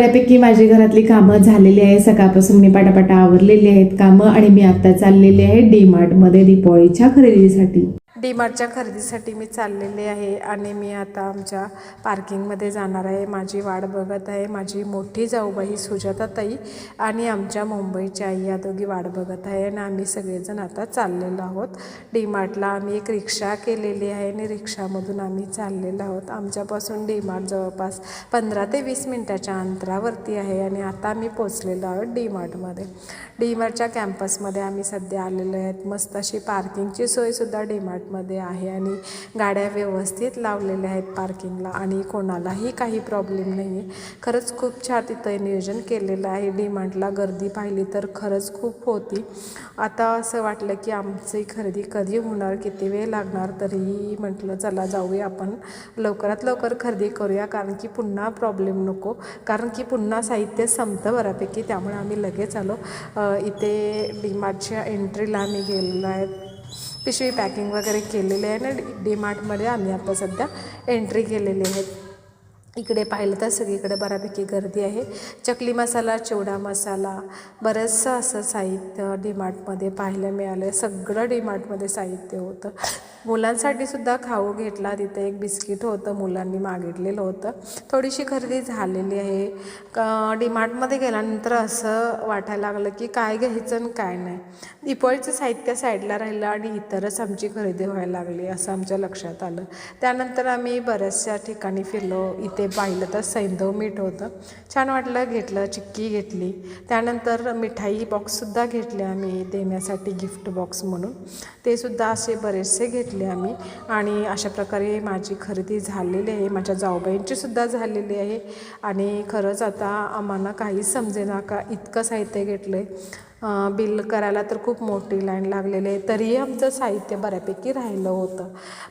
बऱ्यापैकी माझी घरातली कामं झालेली आहे सकाळपासून मी पाटापाटा आवरलेली आहेत. कामं आणि मी आता चाललेली आहे डी मध्ये दीपावळीच्या खरेदीसाठी. डी मार्टच्या खरेदीसाठी मी चाललेले आहे आणि मी आता आमच्या पार्किंगमध्ये जाणार आहे. माझी वाट बघत आहे. माझी मोठी जाऊबाई सुजाताताई आणि आमच्या मुंबईची आई या दोघी वाट बघत आहे आणि आम्ही सगळेजण आता चाललेलो आहोत. डी मार्टला आम्ही एक रिक्षा केलेली आहे आणि रिक्षामधून आम्ही चाललेलो आहोत. आमच्यापासून डी मार्ट जवळपास पंधरा ते वीस मिनटाच्या अंतरावरती आहे आणि आता आम्ही पोचलेलो आहोत डी मार्टमध्ये डी मार्टच्या कॅम्पसमध्ये आम्ही सध्या आलेलो आहेत. मस्त अशी पार्किंगची सोयसुद्धा डी मध्ये आहे आणि गाड्या व्यवस्थित लावलेल्या आहेत पार्किंगला आणि कोणालाही काही प्रॉब्लेम नाही आहे खरंच खूप छान तिथं नियोजन केलेलं आहे. डी मार्टला गर्दी पाहिली तर खरंच खूप होती. आता असं वाटलं की आमची खरेदी कधी होणार किती वेळ लागणार तरीही म्हटलं चला जाऊया आपण. लवकरात लवकर खरेदी करूया कारण की पुन्हा प्रॉब्लेम नको. कारण की पुन्हा साहित्य संपतं बऱ्यापैकी त्यामुळे आम्ही लगेच आलो. इथे डी मार्टच्या एंट्रीला आम्ही गेलेलो आहे. पिशवी पॅकिंग वगैरे केलेले आहे ना डी मार्टमध्ये आम्ही आता सध्या एंट्री केलेली आहे. इकडे पाहिलं तर सगळीकडे बऱ्यापैकी गर्दी आहे. चकली मसाला चिवडा मसाला बरंचसं असं साहित्य डीमार्टमध्ये पाहायला मिळालं सगळं डीमार्टमध्ये साहित्य होतं. मुलांसाठी सुद्धा खाऊ घेतला. तिथे एक बिस्किट होतं मुलांनी मागितलेलं होतं. थोडीशी खरेदी झालेली आहे. क डीमार्टमध्ये गेल्यानंतर असं वाटायला लागलं की काय घ्यायचं आणि काय नाही. दिपावळीचं साहित्य साईडला राहिलं आणि इतरच आमची खरेदी व्हायला लागली असं आमच्या लक्षात आलं. त्यानंतर आम्ही बऱ्याचशा ठिकाणी फिरलो. इथे पाहिलं तर सैंधव मीठ होतं. छान वाटलं घेतलं चिक्की घेतली. त्यानंतर मिठाई बॉक्ससुद्धा घेतले आम्ही देण्यासाठी गिफ्ट बॉक्स म्हणून. ते सुद्धा असे बरेचसे घेतले. घेतले आम्ही. आणि अशा प्रकारे माझी खरेदी झालेली आहे. माझ्या जाऊबाईंचीसुद्धा झालेली आहे. आणि खरंच आता आम्हाला काहीच समजेना का इतकं साहित्य घेतलं आहे बिल करायला तर खूप मोठी लाईन लागलेली आहे. तरीही आमचं साहित्य बऱ्यापैकी राहिलं होतं.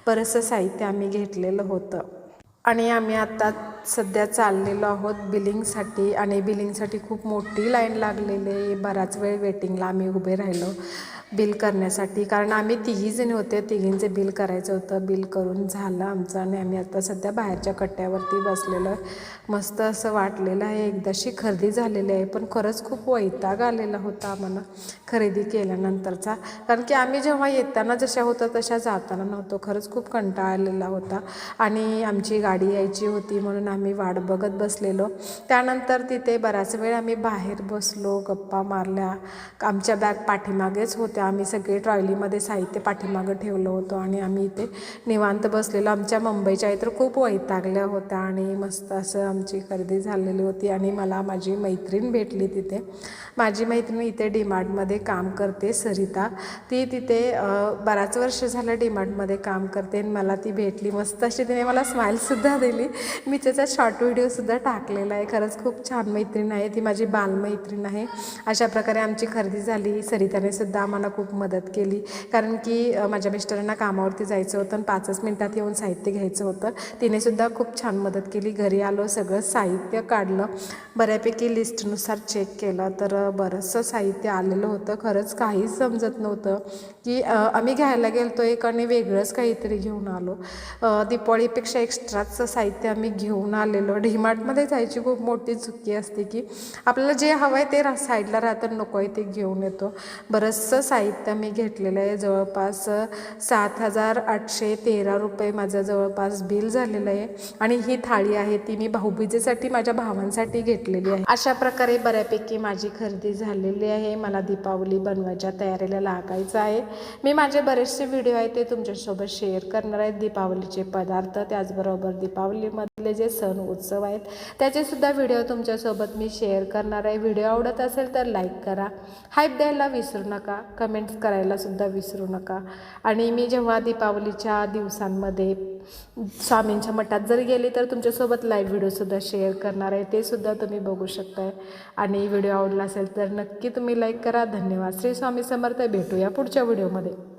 बरंचसं साहित्य आम्ही घेतलेलं होतं. आणि आम्ही आता सध्या चाललेलो आहोत बिलिंगसाठी. आणि बिलिंगसाठी खूप मोठी लाईन लागलेली आहे. बराच वेळ वेटिंगला आम्ही उभे राहिलो. बिल करण्यासाठी. कारण आम्ही तिघीजणी होते तिघींचे बिल करायचं होतं. बिल करून झालं आमचं आणि आम्ही आता सध्या बाहेरच्या कट्ट्यावरती बसलेलं आहे. मस्त असं वाटलेलं आहे. एकदाशी खरेदी झालेली आहे पण खरंच खूप वैताग आलेला होता आम्हाला खरेदी केल्यानंतरचा. कारण की आम्ही जेव्हा येताना जशा होत्या तशा जाताना नव्हतो. खरंच खूप कंटाळा आलेला होता. आणि आमची गाडी यायची होती म्हणून आम्ही वाट बघत बसलेलो. त्यानंतर तिथे बराच वेळ आम्ही बाहेर बसलो गप्पा मारल्या. आमच्या बॅग पाठीमागेच होत्या. आम्ही सगळे ट्रॉलीमध्ये साहित्य पाठीमागं ठेवलं होतं आणि आम्ही इथे निवांत बसलेलो. आमच्या मुंबईच्या इतर खूप वैतागल्या होत्या आणि मस्त असं आमची खरेदी झालेली होती आणि मला माझी मैत्रीण भेटली तिथे. माझी मैत्रीण इथे डीमार्टमध्ये काम करते सरिता. ती तिथे बराच वर्ष झालं डीमार्टमध्ये काम करते आणि मला ती भेटली मस्त अशी. तिने मला स्माईलसुद्धा दिली. मी त्याचा शॉर्ट व्हिडिओसुद्धा टाकलेला आहे. खरंच खूप छान मैत्रीण आहे. ती माझी बालमैत्रीण आहे. अशा प्रकारे आमची खरेदी झाली. सरिताने सुद्धा आम्हाला खूप मदत केली. कारण की माझ्या मिस्टरांना कामावरती जायचं होतं आणि पाचच मिनटात येऊन साहित्य घ्यायचं होतं. तिनेसुद्धा खूप छान मदत केली. घरी आलो सगळं साहित्य काढलं. बऱ्यापैकी लिस्टनुसार चेक केलं. तर बरंचसं साहित्य आलेलं होतं. खरंच काहीच समजत नव्हतं की आम्ही घ्यायला गेलतो एक आणि वेगळंच काहीतरी घेऊन आलो. दीपावळीपेक्षा एक्स्ट्राचं साहित्य आम्ही घेऊन आलेलो. डीमार्टमध्ये जायची खूप मोठी चुकी असते की आपल्याला जे हवं आहे ते रा साईडला राहतं नको आहे ते घेऊन येतो. बरंचसं साहित्य साहित्य मी घेतलेलं आहे. जवळपास सात हजार आठशे तेरा रुपये माझं जवळपास बिल झालेलं आहे. आणि ही थाळी आहे ती मी भाऊबीजेसाठी माझ्या भावांसाठी घेतलेली आहे. अशा प्रकारे बऱ्यापैकी माझी खरेदी झालेली आहे. मला दीपावली बनवायच्या तयारीला लागायचं आहे. मी माझे बरेचसे व्हिडिओ आहेत ते तुमच्यासोबत शेअर करणार आहेत दीपावलीचे पदार्थ त्याचबरोबर दीपावलीमधले जे सण उत्सव आहेत त्याचेसुद्धा व्हिडिओ तुमच्यासोबत मी शेअर करणार आहे. व्हिडिओ आवडत असेल तर लाईक करा. हाईप द्यायला विसरू नका. कमेंट्स करायलासुद्धा विसरू नका. आणि मी जेव्हा दीपावलीच्या दिवसांमध्ये स्वामींच्या मठात जर गेली तर तुमच्यासोबत लाईव्ह व्हिडिओसुद्धा शेअर करणार आहे. ते सुद्धा तुम्ही बघू शकताय. आणि व्हिडिओ आवडला असेल तर नक्की तुम्ही लाईक करा. धन्यवाद. श्री स्वामी समर्थ. भेटूया पुढच्या व्हिडिओमध्ये